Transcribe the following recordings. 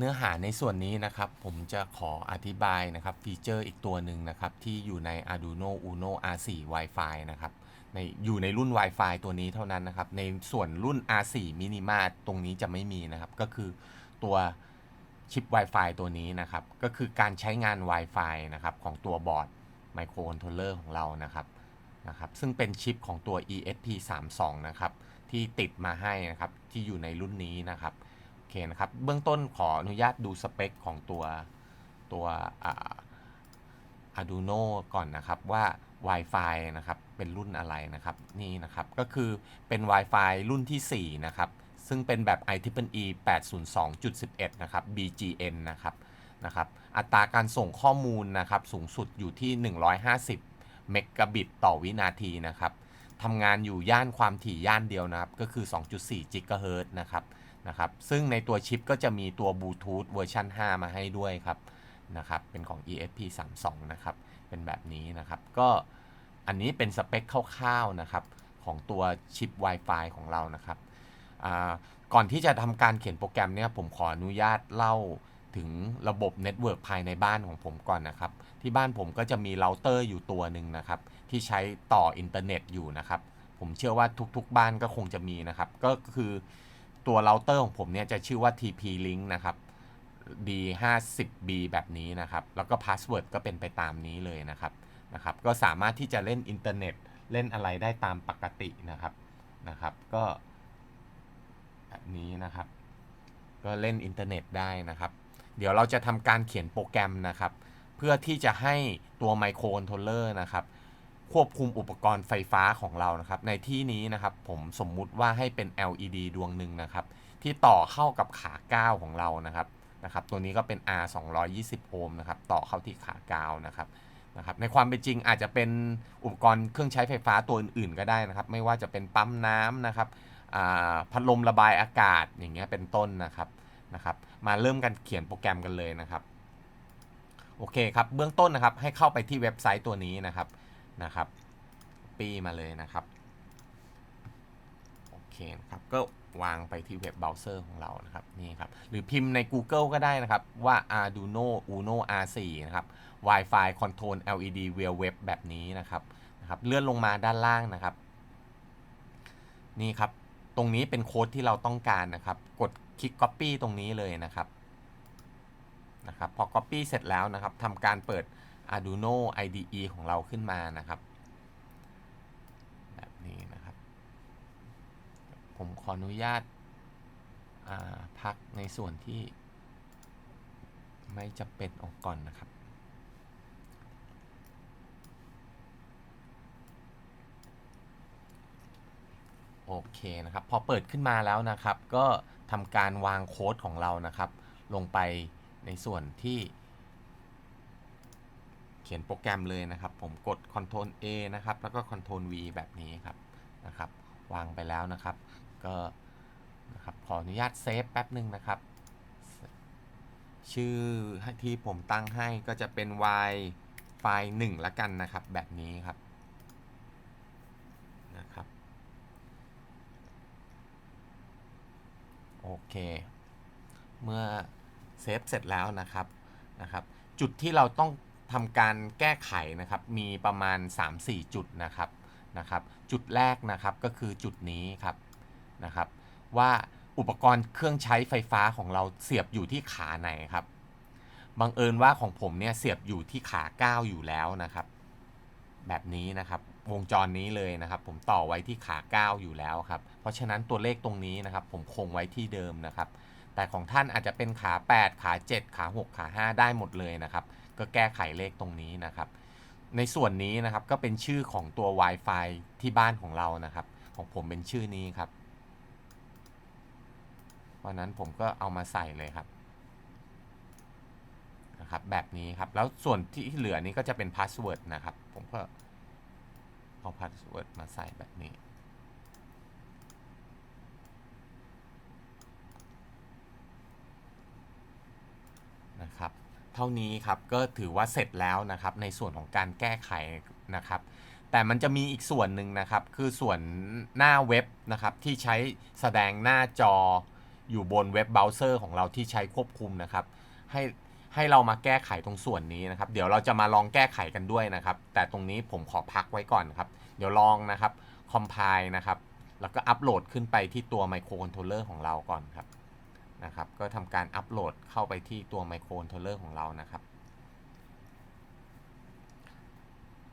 เนื้อหาในส่วนนี้นะครับ ผมจะขออธิบายนะครับฟีเจอร์อีกตัวหนึ่งนะครับ ที่อยู่ใน Arduino Uno R4 Wi-Fi นะครับในอยู่ในรุ่น Wi-Fi ตัวนี้เท่านั้นนะครับ ในส่วนรุ่น R4 Minima ตรงนี้จะไม่มีนะครับ ก็คือตัวชิป Wi-Fi ตัวนี้นะครับ ก็คือการใช้งาน Wi-Fi นะครับของตัวบอร์ดไมโครคอนโทรลเลอร์ของเรานะครับนะครับซึ่งเป็นชิปของตัว ESP32 นะครับ ที่ติดมาให้นะครับ ที่อยู่ในรุ่นนี้นะครับ เคนะครับ เบื้องต้นขออนุญาตดูสเปคของตัวตัวอ่า Arduino ก่อนนะครับว่า Wi-Fi นะครับ เป็นรุ่นอะไรนะครับ นี่นะครับ ก็คือเป็น Wi-Fi รุ่นที่ 4 นะครับ ซึ่งเป็นแบบ IEEE 802.11 นะครับ BGN นะครับนะครับ อัตราการส่งข้อมูลนะครับ สูงสุดอยู่ที่ 150 เมกะบิตต่อวินาทีนะครับทำงานอยู่ย่านความถี่ย่านเดียวนะครับ ก็คือ 2.4กิกะเฮิรตซ์นะครับ นะครับซึ่งในตัวชิปก็จะมีตัวบลูทูธเวอร์ชัน5 มาให้ด้วยครับนะครับเป็นของ ESP32 นะครับเป็นแบบนี้นะครับก็อันนี้เป็นสเปคคร่าวๆนะครับของตัวชิป Wi-Fi ของเรานะครับก่อนที่จะทำการเขียนโปรแกรมเนี่ยผมขออนุญาตเล่าถึงระบบเน็ตเวิร์กภายในบ้านของผมก่อนนะครับ ที่บ้านผมก็จะมีเราเตอร์อยู่ตัวหนึ่งนะครับ ที่ใช้ต่ออินเทอร์เน็ตอยู่นะครับ ผมเชื่อว่าทุกๆบ้านก็คงจะมีนะครับ ก็คือ ตัวเราเตอร์ของผมเนี่ยจะชื่อว่า TP Link นะครับ D50B แบบนี้นะครับ แล้วก็พาสเวิร์ดก็เป็นไปตามนี้เลยนะครับนะครับ ก็สามารถที่จะเล่นอินเทอร์เน็ตเล่นอะไรได้ตามปกตินะครับนะครับ ก็แบบนี้นะครับ ก็เล่นอินเทอร์เน็ตได้นะครับ เดี๋ยวเราจะทำการเขียนโปรแกรมนะครับ เพื่อที่จะให้ตัวไมโครคอนโทรลเลอร์นะครับ ควบคุมอุปกรณ์ไฟฟ้าของเรานะครับ ในที่นี้นะครับผมสมมุติว่าให้เป็น LED ดวงหนึ่งนะครับ ที่ต่อเข้ากับขา9ของเรานะครับนะครับ ตัวนี้ก็เป็น R 220โอห์มนะครับ ต่อเข้าที่ขา9นะครับนะครับ ในความเป็นจริงอาจจะเป็นอุปกรณ์เครื่องใช้ไฟฟ้าตัวอื่นๆก็ได้นะครับ ไม่ว่าจะเป็นปั๊มน้ำนะครับพัดลมระบายอากาศอย่างเงี้ยเป็นต้นนะครับนะครับ มาเริ่มกันเขียนโปรแกรมกันเลยนะครับโอเคครับเบื้องต้นนะครับให้เข้าไปที่เว็บไซต์ตัวนี้นะครับ นะครับปี้มาเลยนะครับโอเคนะครับก็วางไปที่เว็บเบราว์เซอร์ของเรานะครับนี่ครับหรือพิมพ์ใน Google ก็ได้นะครับว่า Arduino Uno R4 นะครับ Wi-Fi Control LED Real Web แบบนี้นะครับนะครับ เลื่อนลงมาด้านล่างนะครับ นี่ครับตรงนี้เป็นโค้ดที่เราต้องการนะครับ กดคลิก Copy ตรงนี้เลยนะครับนะครับพอ Copy เสร็จแล้วนะครับทำการเปิด Arduino IDE ของเราขึ้นมานะครับ แบบนี้นะครับ ผมขออนุญาตาพักในส่วนที่ ไม่จำเป็นออกก่อนนะครับโอเคนะครับ พอเปิดขึ้นมาแล้วนะครับ ก็ทำการวางโค้ดของเรานะครับ ลงไปในส่วนที่ ขียนโปรแกรมเลยนะครับ ผมกด Ctrl A นะครับ แล้วก็ Ctrl V แบบนี้ครับนะครับ วางไปแล้วนะครับ ก็นะครับขออนุญาตเซฟแป๊บหนึ่งนะครับ ชื่อที่ผมตั้งให้ก็จะเป็น y ไฟล์1ละกันนะครับ แบบนี้ครับนะครับ โอเค เมื่อเซฟเสร็จแล้วนะครับนะครับ จุดที่เราต้อง ทำการแก้ไขนะครับมีประมาณ 3-4 จุดนะครับนะครับจุดแรกนะครับก็คือจุดนี้ครับนะครับ ว่าอุปกรณ์เครื่องใช้ไฟฟ้าของเราเสียบอยู่ที่ขาไหนครับบังเอิญว่าของผมเนี่ยเสียบอยู่ที่ขา 9 อยู่แล้วนะครับ แบบนี้นะครับวงจรนี้เลยนะครับ ผมต่อไว้ที่ขา 9 อยู่แล้วครับ เพราะฉะนั้นตัวเลขตรงนี้นะครับ ผมคงไว้ที่เดิมนะครับ แต่ของท่านอาจจะเป็นขา 8 ขา 7 ขา 6 ขา 5 ได้หมดเลยนะครับ ก็แก้ไขเลขตรงนี้นะครับ ในส่วนนี้นะครับก็เป็นชื่อของตัว Wi-Fi ที่บ้านของเรานะครับ ของผมเป็นชื่อนี้ครับเพราะนั้นผมก็เอามาใส่เลยครับนะครับแบบนี้ครับ แล้วส่วนที่เหลือนี้ก็จะเป็นพาสเวิร์ดนะครับ ผมก็เอาพาสเวิร์ดมาใส่แบบนี้ นะครับ เท่านี้ครับก็ถือว่าเสร็จแล้วนะครับในส่วนของการแก้ไขนะครับแต่มันจะมีอีกส่วนหนึ่งนะครับ คือส่วนหน้าเว็บนะครับที่ใช้แสดงหน้าจออยู่บนเว็บเบราว์เซอร์ของเราที่ใช้ควบคุมนะครับ ให้ให้เรามาแก้ไขตรงส่วนนี้นะครับ เดี๋ยวเราจะมาลองแก้ไขกันด้วยนะครับ แต่ตรงนี้ผมขอพักไว้ก่อนครับ เดี๋ยวลองนะครับคอมไพล์นะครับ แล้วก็อัปโหลดขึ้นไปที่ตัวไมโครคอนโทรลเลอร์ของเราก่อนครับ นะครับ ก็ทำการอัปโหลดเข้าไปที่ตัวไมโครคอนโทรลเลอร์ของเรานะครับ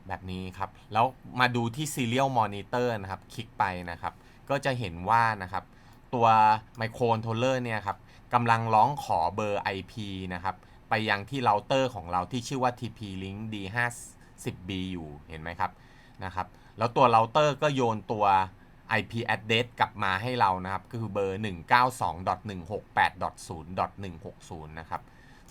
แบบนี้ครับ แล้วมาดูที่ Serial Monitor นะครับ คลิกไปนะครับ ก็จะเห็นว่านะครับ ตัวไมโครคอนโทรลเลอร์เนี่ยครับกำลังร้องขอเบอร์ IP นะครับ ไปยังที่เราเตอร์ของเราที่ชื่อว่า TP-Link D50B อยู่ เห็นไหมครับ นะครับ แล้วตัวเราเตอร์ก็โยนตัว IP address กลับมาให้เรานะครับ ก็คือเบอร์ 192.168.0.160 นะครับ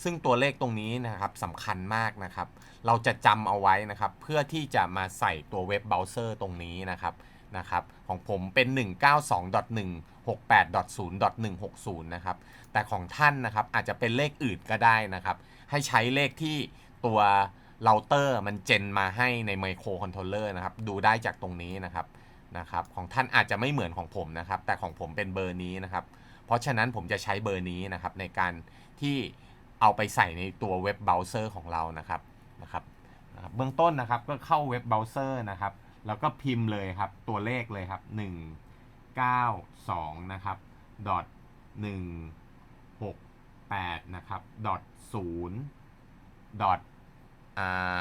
ซึ่งตัวเลขตรงนี้นะครับสำคัญมากนะครับ เราจะจำเอาไว้นะครับ เพื่อที่จะมาใส่ตัวเว็บเบราว์เซอร์ตรงนี้นะครับนะครับของผมเป็น 192.168.0.160 นะครับ แต่ของท่านนะครับอาจจะเป็นเลขอื่นก็ได้นะครับ ให้ใช้เลขที่ตัวเราเตอร์มันเจนมาให้ในไมโครคอนโทรลเลอร์นะครับ ดูได้จากตรงนี้นะครับ นะครับของท่านอาจจะไม่เหมือนของผมนะครับ แต่ของผมเป็นเบอร์นี้นะครับ เพราะฉะนั้นผมจะใช้เบอร์นี้นะครับในการที่เอาไปใส่ในตัวเว็บเบราว์เซอร์ของเรานะครับนะครับนะครับเบื้องต้นนะครับก็เข้าเว็บเบราว์เซอร์นะครับ แล้วก็พิมพ์เลยครับตัวเลขเลยครับ 1 9 2 นะครับ dot 1 6 8 นะครับ dot 0 dot อ่า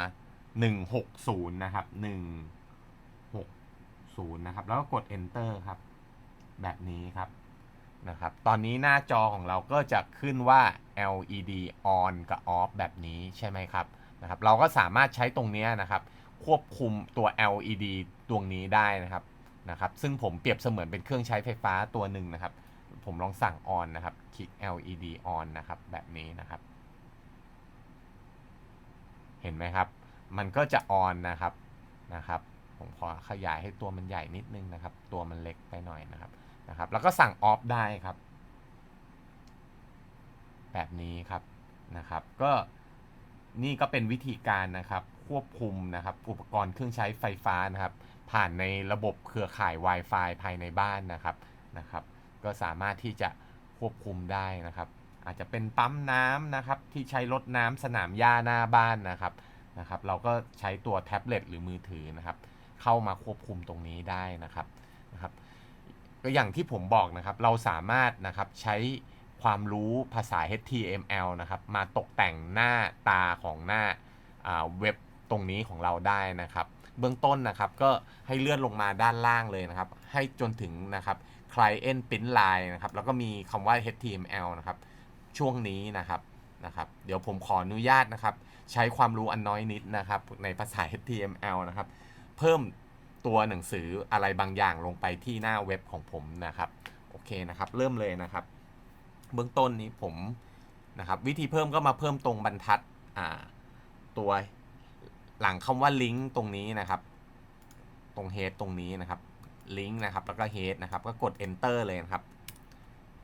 160 นะครับ 0นะครับ แล้วก็กด enter ครับ แบบนี้ครับนะครับ ตอนนี้หน้าจอของเราก็จะขึ้นว่า LED on กับ off แบบนี้ใช่ไหมครับนะครับ เราก็สามารถใช้ตรงนี้นะครับ ควบคุมตัว LED ดวงนี้ได้นะครับนะครับ ซึ่งผมเปรียบเสมือนเป็นเครื่องใช้ไฟฟ้าตัวหนึ่งนะครับ ผมลองสั่ง on นะครับ คลิก LED on นะครับ แบบนี้นะครับ เห็นไหมครับ มันก็จะ on นะครับนะครับ ผมขอขยายให้ตัวมันใหญ่นิดนึงนะครับ ตัวมันเล็กไปหน่อยนะครับนะครับ แล้วก็สั่ง off ได้ครับ แบบนี้ครับนะครับ ก็นี่ก็เป็นวิธีการนะครับ ควบคุมนะครับ อุปกรณ์เครื่องใช้ไฟฟ้านะครับ ผ่านในระบบเครือข่าย Wi-Fi ภายในบ้านนะครับนะครับ ก็สามารถที่จะควบคุมได้นะครับ อาจจะเป็นปั๊มน้ำนะครับ ที่ใช้รดน้ำสนามหญ้าหน้าบ้านนะครับนะครับ เราก็ใช้ตัวแท็บเล็ตหรือมือถือนะครับ เข้ามาควบคุมตรงนี้ได้นะครับนะครับก็อย่างที่ผมบอกนะครับเราสามารถนะครับใช้ความรู้ภาษา HTML นะครับมาตกแต่งหน้าตาของหน้าเว็บตรงนี้ของเราได้นะครับ เบื้องต้นนะครับก็ให้เลื่อนลงมาด้านล่างเลยนะครับ ให้จนถึงนะครับ client print line นะครับแล้วก็มีคำว่า HTML นะครับช่วงนี้นะครับนะครับเดี๋ยวผมขออนุญาตนะครับ ใช้ความรู้อันน้อยนิดนะครับ ในภาษา HTML นะครับ เพิ่มตัวหนังสืออะไรบางอย่างลงไปที่หน้าเว็บของผมนะครับ โอเคนะครับ เริ่มเลยนะครับ เบื้องต้นนี้ผมนะครับ วิธีเพิ่มก็มาเพิ่มตรงบรรทัดตัวหลังคำว่าลิงก์ตรงนี้นะครับ ตรงเฮดตรงนี้นะครับลิงก์นะครับ แล้วก็เฮดนะครับ ก็กด enter เลยนะครับ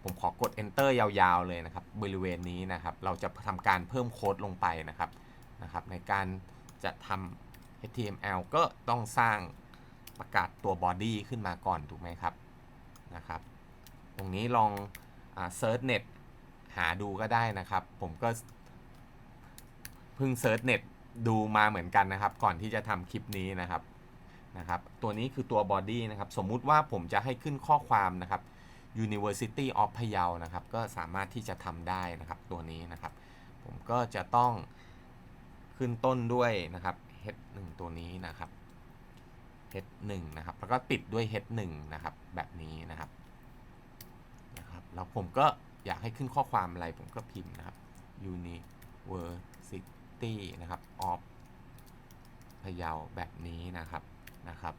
ผมขอกด enter ยาวๆเลยนะครับ บริเวณนี้นะครับ เราจะทำการเพิ่มโค้ดลงไปนะครับนะครับ ในการจะทำ HTML ก็ต้องสร้างประกาศตัว body ขึ้นมาก่อนถูกไหมครับนะครับ ตรงนี้ลองเซิร์ชเน็ตหาดูก็ได้นะครับ ผมก็เพิ่งเซิร์ชเน็ตดูมาเหมือนกันนะครับ ก่อนที่จะทำคลิปนี้นะครับนะครับ ตัวนี้คือตัว body นะครับ สมมุติว่าผมจะให้ขึ้นข้อความนะครับ University of พะเยานะครับ ก็สามารถที่จะทำได้นะครับตัวนี้นะครับ ผมก็จะต้องขึ้นต้นด้วยนะครับ h1 ตัวนี้นะครับ h1 นะครับ แล้วก็ปิดด้วย h1 นะครับ แบบนี้นะครับนะครับ แล้วผมก็อยากให้ขึ้นข้อความอะไรผมก็พิมพ์นะครับ University นะครับ of พะเยาแบบนี้นะครับนะครับ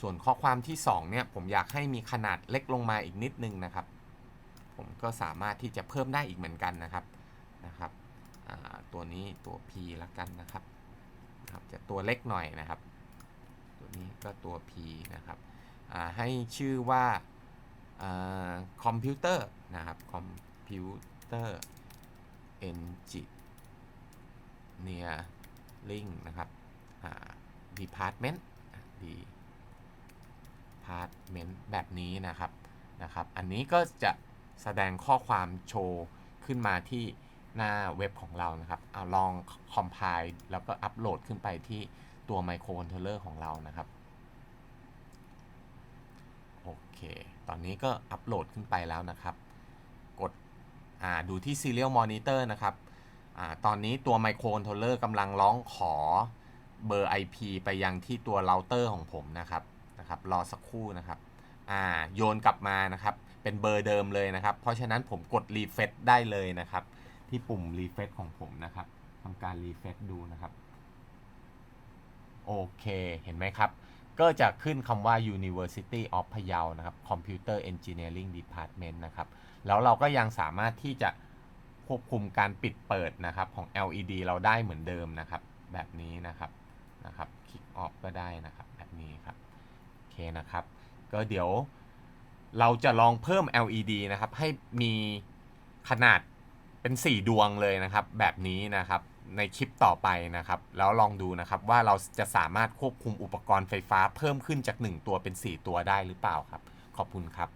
ส่วนข้อความที่ 2 เนี่ย ผมอยากให้มีขนาดเล็กลงมาอีกนิดนึงนะครับ ผมก็สามารถที่จะเพิ่มได้อีกเหมือนกันนะครับนะครับตัวนี้ตัว P ละกันนะครับ นะครับ จะตัวเล็กหน่อยนะครับ ตัวนี้ก็ตัว P นะครับให้ชื่อว่าคอมพิวเตอร์นะครับคอมพิวเตอร์เอนจิเนียลิงนะครับดีพาร์ตเมนต์ดีพาร์ตเมนต์แบบนี้นะครับนะครับ อันนี้ก็จะแสดงข้อความโชว์ขึ้นมาที่ หน้าเว็บของเรานะครับเอาลองคอมไพล์แล้วก็อัปโหลดขึ้นไปที่ตัวไมโครคอนโทรเลอร์ของเรานะครับ โอเค ตอนนี้ก็อัปโหลดขึ้นไปแล้วนะครับ กดดูที่ Serial Monitor นะครับอตอนนี้ตัวไมโครคอนโทรเลอร์กำลังร้องขอเบอร์ IP ไปยังที่ตัวเราเตอร์ของผมนะครับนะครับ รอสักครู่นะครับโยนกลับมานะครับ เป็นเบอร์เดิมเลยนะครับ เพราะฉะนั้นผมกดรีเฟซได้เลยนะครับ ที่ปุ่มรีเฟซของผมนะครับทำการรีเฟซดูนะครับ โอเคเห็นไหมครับ ก็จะขึ้นคำว่า University of Payao นะครับ Computer Engineering Department นะครับ แล้วเราก็ยังสามารถที่จะควบคุมการปิดเปิดนะครับของ LED เราได้เหมือนเดิมนะครับ แบบนี้นะครับนะครับ คลิกออฟก็ได้นะครับ แบบนี้ครับโอเคนะครับ ก็เดี๋ยวเราจะลองเพิ่ม LED นะครับ ให้มีขนาด เป็น 4 ดวงเลยนะครับแบบนี้นะครับในคลิปต่อไปนะครับ แล้วลองดูนะครับว่าเราจะสามารถควบคุมอุปกรณ์ไฟฟ้าเพิ่มขึ้นจาก 1 ตัวเป็น 4 ตัวได้หรือเปล่าครับ ขอบคุณครับ